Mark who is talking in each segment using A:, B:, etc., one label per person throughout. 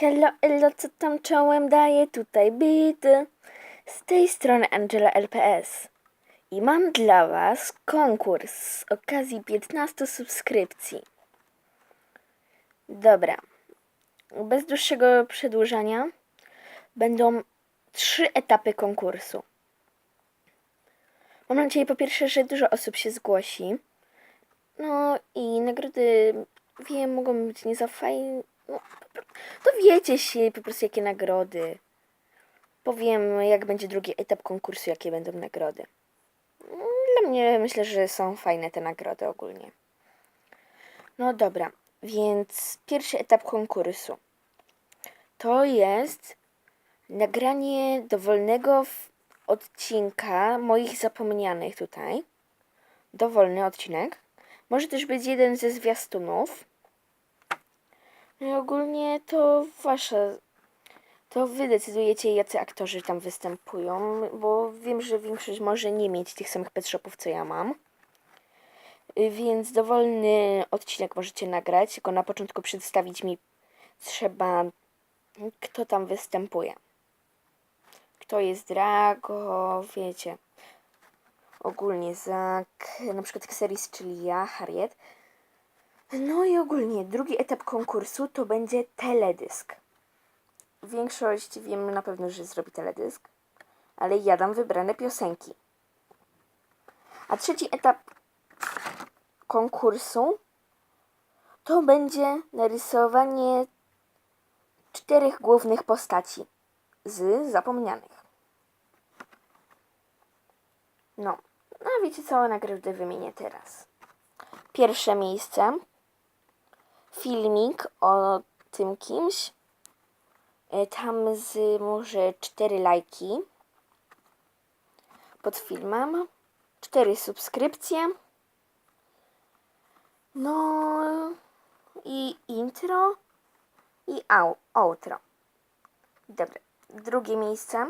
A: Hello, elo, co tam czołem daje tutaj bity? Z tej strony Angela LPS. I mam dla Was konkurs z okazji 15 subskrypcji. Dobra. Bez dłuższego przedłużania będą trzy etapy konkursu. Mam nadzieję po pierwsze, że dużo osób się zgłosi. No i nagrody, wiem, mogą być nie za fajne. No, dowiecie się po prostu, jakie nagrody. Powiem, jak będzie drugi etap konkursu, jakie będą nagrody. Dla mnie myślę, że są fajne te nagrody ogólnie. No dobra, więc pierwszy etap konkursu to jest nagranie dowolnego odcinka moich zapomnianych tutaj. Dowolny odcinek. Może też być jeden ze zwiastunów. No i ogólnie to wasza. To wy decydujecie, jacy aktorzy tam występują, bo wiem, że większość może nie mieć tych samych pet shopów, co ja mam. Więc dowolny odcinek możecie nagrać, tylko na początku przedstawić mi trzeba, kto tam występuje. Kto jest Drago, wiecie. Ogólnie Zak, na przykład Xeris, czyli ja, Harriet. No i ogólnie drugi etap konkursu to będzie teledysk. Większość wiem na pewno, że zrobi teledysk, ale ja dam wybrane piosenki. A trzeci etap konkursu to będzie narysowanie czterech głównych postaci z zapomnianych. No, no wiecie co, nagrody wymienię teraz. Pierwsze miejsce filmik o tym kimś. E, Tam z może cztery lajki pod filmem, cztery subskrypcje. No i intro i au, outro. Dobra, drugie miejsce.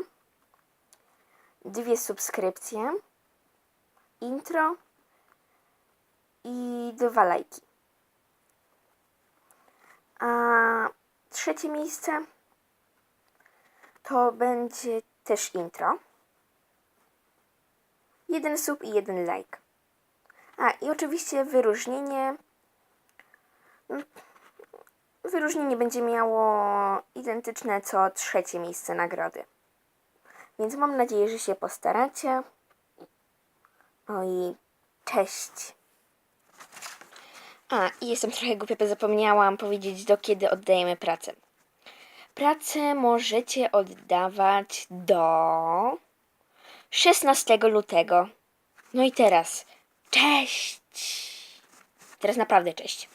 A: Dwie subskrypcje, intro i dwa lajki. A trzecie miejsce to będzie też intro. Jeden sub i jeden like. A i oczywiście wyróżnienie. Wyróżnienie będzie miało identyczne co trzecie miejsce nagrody. Więc mam nadzieję, że się postaracie. No i cześć. A, i jestem trochę głupia, bo zapomniałam powiedzieć, do kiedy oddajemy pracę. Pracę możecie oddawać do 16 lutego. No i teraz, cześć! Teraz naprawdę cześć.